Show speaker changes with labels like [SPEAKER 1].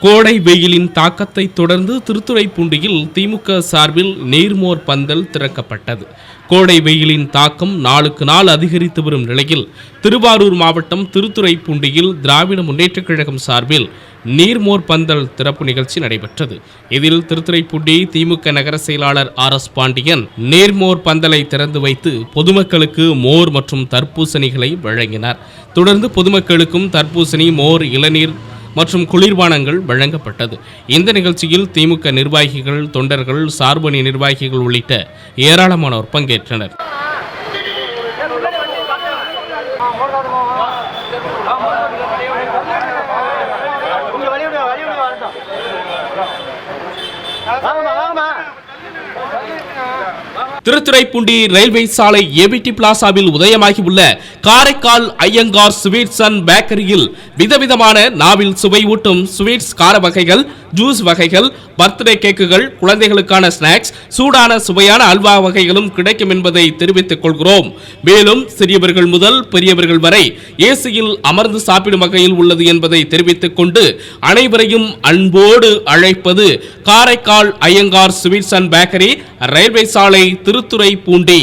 [SPEAKER 1] கோடை வெயிலின் தாக்கத்தை தொடர்ந்து திருத்துறைப்பூண்டியில் திமுக சார்பில் நீர்மோர் பந்தல் திறக்கப்பட்டது. கோடை வெயிலின் தாக்கம் நாளுக்கு நாள் அதிகரித்து வரும் நிலையில் திருவாரூர் மாவட்டம் திருத்துறைப்பூண்டியில் திராவிட முன்னேற்றக் கழகம் சார்பில் நீர்மோர் பந்தல் திறப்பு நிகழ்ச்சி நடைபெற்றது. இதில் திருத்துறைப்பூண்டி திமுக நகர செயலாளர் ஆர் எஸ் பாண்டியன் நீர்மோர் பந்தலை திறந்து வைத்து பொதுமக்களுக்கு மோர் மற்றும் தர்பூசணிகளை வழங்கினார். தொடர்ந்து பொதுமக்களுக்கும் தர்பூசணி மோர் இளநீர் மற்றும் குளிர்பானங்கள் வழங்கப்பட்டது. இந்த நிகழ்ச்சியில் திமுக நிர்வாகிகள் தொண்டர்கள் சார்பணி நிர்வாகிகள் உள்ளிட்ட ஏராளமானோர் பங்கேற்றனர்.
[SPEAKER 2] ஆமா ஆமா
[SPEAKER 1] திருத்துறைப்பூண்டி ரயில்வே சாலை ஏபிடி பிளாசாவில் உதயமாகியுள்ள காரைக்கால் ஐயங்கார் ஸ்வீட்ஸ் அண்ட் பேக்கரியில் விதவிதமான நாவில் சுவை ஊட்டும் ஸ்வீட்ஸ் கார வகைகள் ஜூஸ் வகைகள் பர்த்டே கேக்குகள் குழந்தைகளுக்கான ஸ்நாக்ஸ் சூடான சுவையான அல்வா வகைகளும் கிடைக்கும் என்பதை தெரிவித்துக் கொள்கிறோம். மேலும் சிறியவர்கள் முதல் பெரியவர்கள் வரை ஏசியில் அமர்ந்து சாப்பிடும் வகையில் உள்ளது என்பதை தெரிவித்துக் கொண்டு அனைவரையும் அன்போடு அழைப்பது Karaikal Iyengar sweets and bakery railway சாலை திரு திருத்துறை பூண்டி.